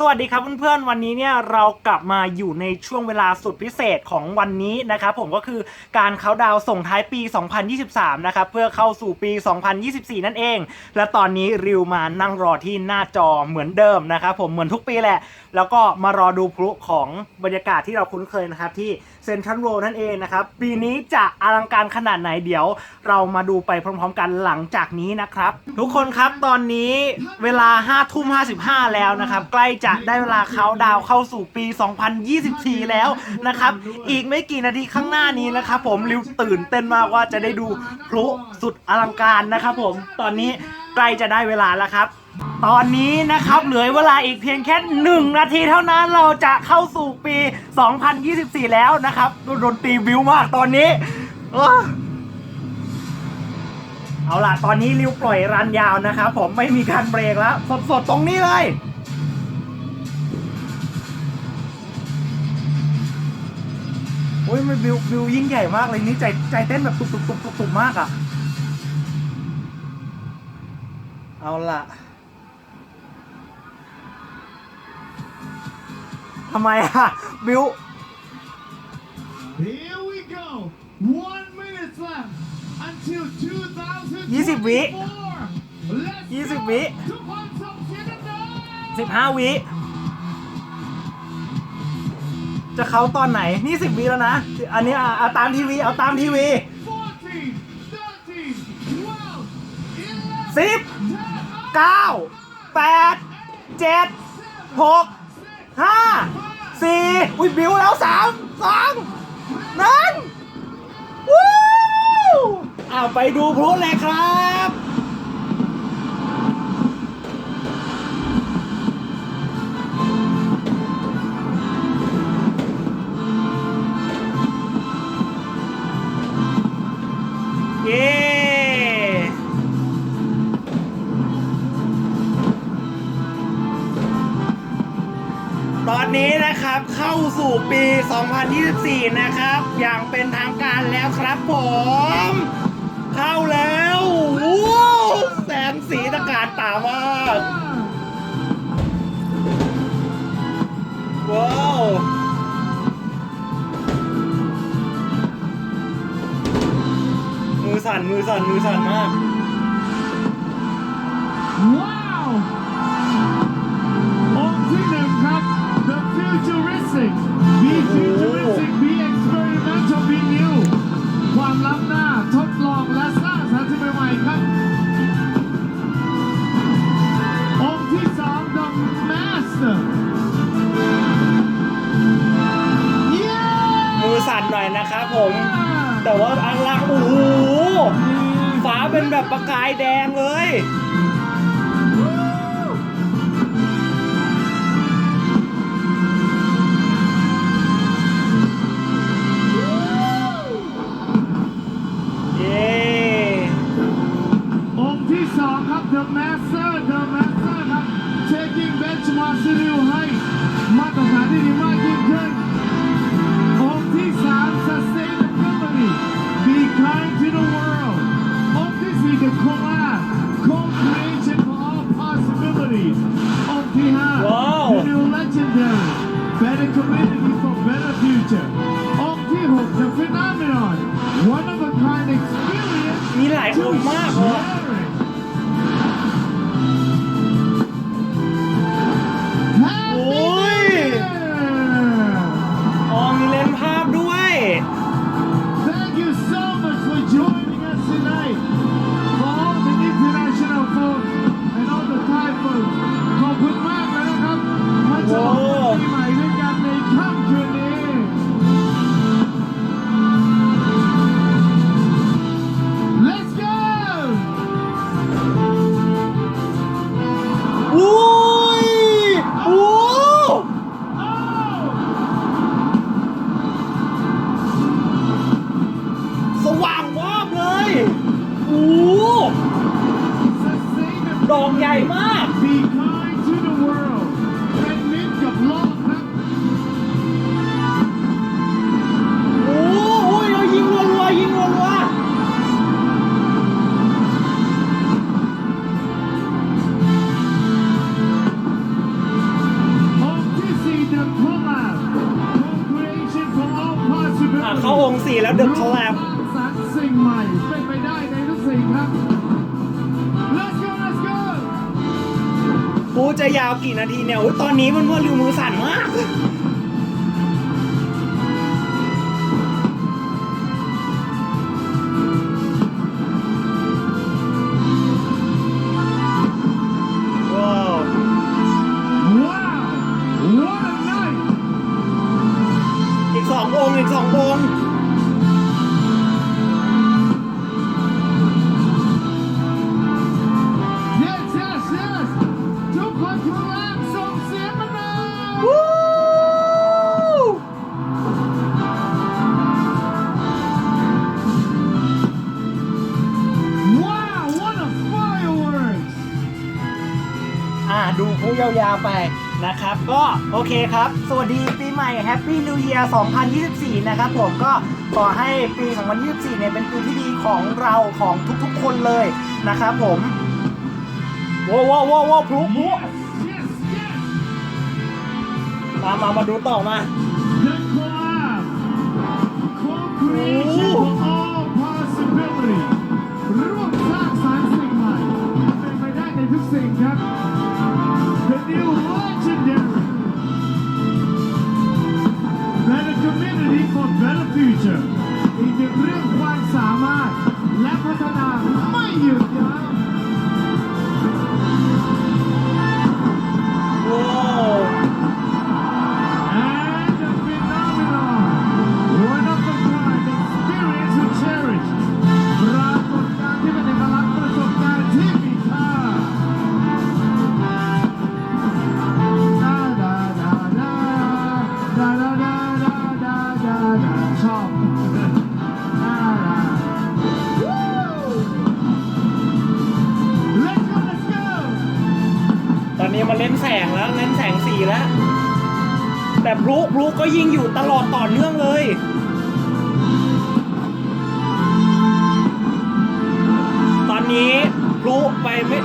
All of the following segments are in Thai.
สวัสดีครับเพื่อนๆวันนี้เนี่ยเรากลับมาอยู่ในช่วงเวลาสุดพิเศษของวันนี้นะครับผมก็คือการเขาดาวส่งท้ายปี 2023 นะครับเพื่อเข้าสู่ปี 2024 นั่นเอง และตอนนี้ริวมานั่งรอที่หน้าจอเหมือนเดิมนะครับผมเหมือนทุกปีแหละ แล้วก็มารอดูพลุของบรรยากาศที่เราคุ้นเคยนะครับที่ เซนทรัลโรนั่นเองนะครับ ปีนี้จะอลังการขนาดไหนเดี๋ยว เรามาดูไปพร้อมๆกันหลังจากนี้นะครับ ทุกคนครับตอนนี้เวลา5ทุ่ม55แล้วนะครับ ใกล้จะได้เวลาเขาดาวเข้าสู่ปี 2024 แล้วนะครับ อีกไม่กี่นาทีข้างหน้านี้นะครับผมริวตื่นเต้นมากว่าจะได้ดูพลุสุดอลังการนะครับผมตอนนี้ใกล้จะได้เวลาแล้วครับ ตอนนี้นะครับเหลือเวลาอีกเพียงแค่ 1 นาทีเท่านั้นเราจะเข้าสู่ปี 2024 แล้วนะครับดนตรีวิวมากตอนนี้เอาล่ะ ตอนนี้ริวปล่อยรันยาวนะครับผมไม่มีการเบรกแล้ว สดๆ ตรงนี้เลยโอ้ยมันวิววิวยิ่งใหญ่มากเลยนี่ใจใจเต้นแบบตุบตุบตุบตุบตุบมากอะ่ะ เอาล่ะ ทำไมอะบิว Here we go. One minute left until 2024. ยี่สิบวิ Let's ยี่สิบ go. วิทุกคนส่งเสียงดังๆสิบห้าวิ จะเข้าตอนไหน นี่สิบวิแล้วนะ อันนี้อะเอาตามทีวี เอาตามทีวี 14, 13, 12, 11, สิบเก้าแปดเจ็ดหก ห้าสี่อุ้ยบิวแล้วสามสองหนึ่งวู้อ้าวไปดูพลุเลยครับ เข้าสู่ปี 2024 นะครับ อย่างเป็นทางการแล้วครับผม เข้าแล้วแสงสีตะการตามากว้าวมือสั่นมือสั่นมือสั่นมาก มือสั่นหน่อยนะครับผม แต่ว่าอันล่างโอ้โหฟ้าเป็นแบบประกายแดงเลยเย้ องใหญ่มากเโอ้โเรายิงรวยรวห้องที่สี่เลับ Home เขาองสี่แล้วดึสร้างสิ่งใหม่เป็นไปได้ในทุกสิ่งครับ กูจะยาวกี่นาทีเนี่ยอุ๊ยตอนนี้มันว่าริวมือสั่นมาก ไปนะครับ ก็โอเคครับ สวัสดีปีใหม่ Happy New Year 2024 นะครับผมก็ขอให้ปี 2024 เนี่ยเป็นปีที่ดีของเราของทุกๆคนเลยนะครับผมว้าวว้าวว้าวว้าวพลุพลุ Yes yes yes มามามาดูต่อมา งแล้วเล่นแสงสีแล้ว แต่พลุพลุก็ยิงอยู่ตลอดต่อเนื่องเลยตอนนี้พลุไปไม่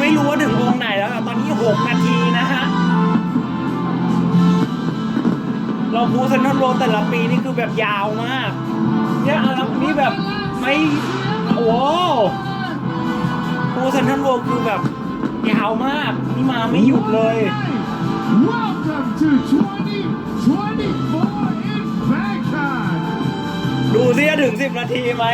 ไม่รู้ว่าถึงวงไหนแล้วตอนนี้6นาทีนะฮะเราพูเซนทรัลโรแต่ละปีนี่คือแบบยาวมาก เนี่ยอันนี้แบบไม่โอ้โหพูเซนทรัลโรคือแบบ ยาวมาก นี่มาไม่หยุดเลย Welcome to 2024 in Bangkok. ดูซิจะถึง 10 นาทีไหม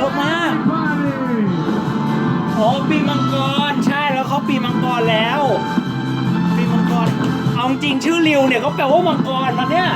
ยอะมากโอ้ปีมังกรใช่แล้วเขาปีมังกรแล้ว ปีมังกรเอาจริงชื่อริวเนี่ยเขาแปลว่ามังกรนะเนี่ย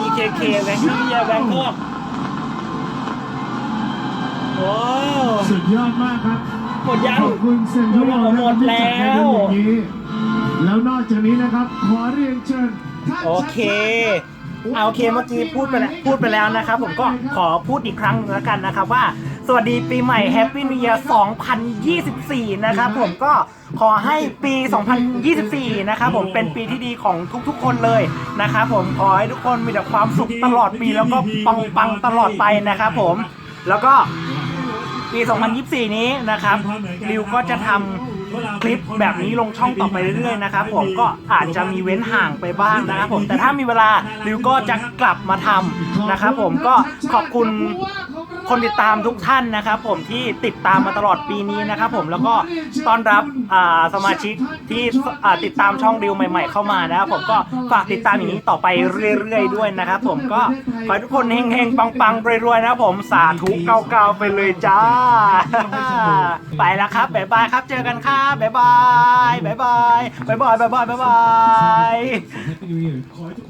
นิวเยียร์ BKK แบงค์นิวเยียร์แบงคอกว้าวสุดยอดมากครับหมดยังขอบคุณเซ็นทรัลนะหมครับดที่แล้จัดให้วกันอย่างนี้แล้วนอกจากนี้นะครับ ขอเรียนเชิญท่านโอเคชัดชาติเอาโอเคเมื่อกี้พูดไปแล้วพูดไปแล้วนะครับ ผมก็ขอพูดอีกครั้งหนึ่งแล้วกันนะครับว่า สวัสดีปีใหม่ Happy New Year 2024 นะครับผมก็ขอให้ปี 2024 นะครับผมเป็นปีที่ดีของทุกๆ คนเลยนะครับผมขอให้ทุกคนมีแต่ความสุขตลอดปีแล้วก็ปังๆตลอดไปนะครับผมแล้วก็ปี 2024 นี้นะครับริวก็จะทำคลิปแบบนี้ลงช่องต่อไปเรื่อยๆนะครับผมก็อาจจะมีเว้นห่างไปบ้างนะครับผมแต่ถ้ามีเวลาริวก็จะกลับมาทำนะครับผมก็ขอบคุณ คนติดตามทุกท่านนะครับ ผมที่ติดตามมาตลอดปีนี้นะครับผมแล้วก็ต้อนรับอ่าสมาชิกที่อ่าติดตามช่องดิวใหม่ ๆ เข้ามานะครับผมก็ฝากติดตามอย่างนี้ต่อไปเรื่อยๆด้วยนะครับผมก็ขอให้ทุกคนเฮงๆปังๆรวยๆนะครับผมสาธุเกาๆไปเลยจ้า ไปแล้วครับบ๊ายบายครับเจอกันครับบ๊ายบายบ๊ายบายบ๊ายบายบ๊ายบายบ๊ายบาย ขอให้ทุกคน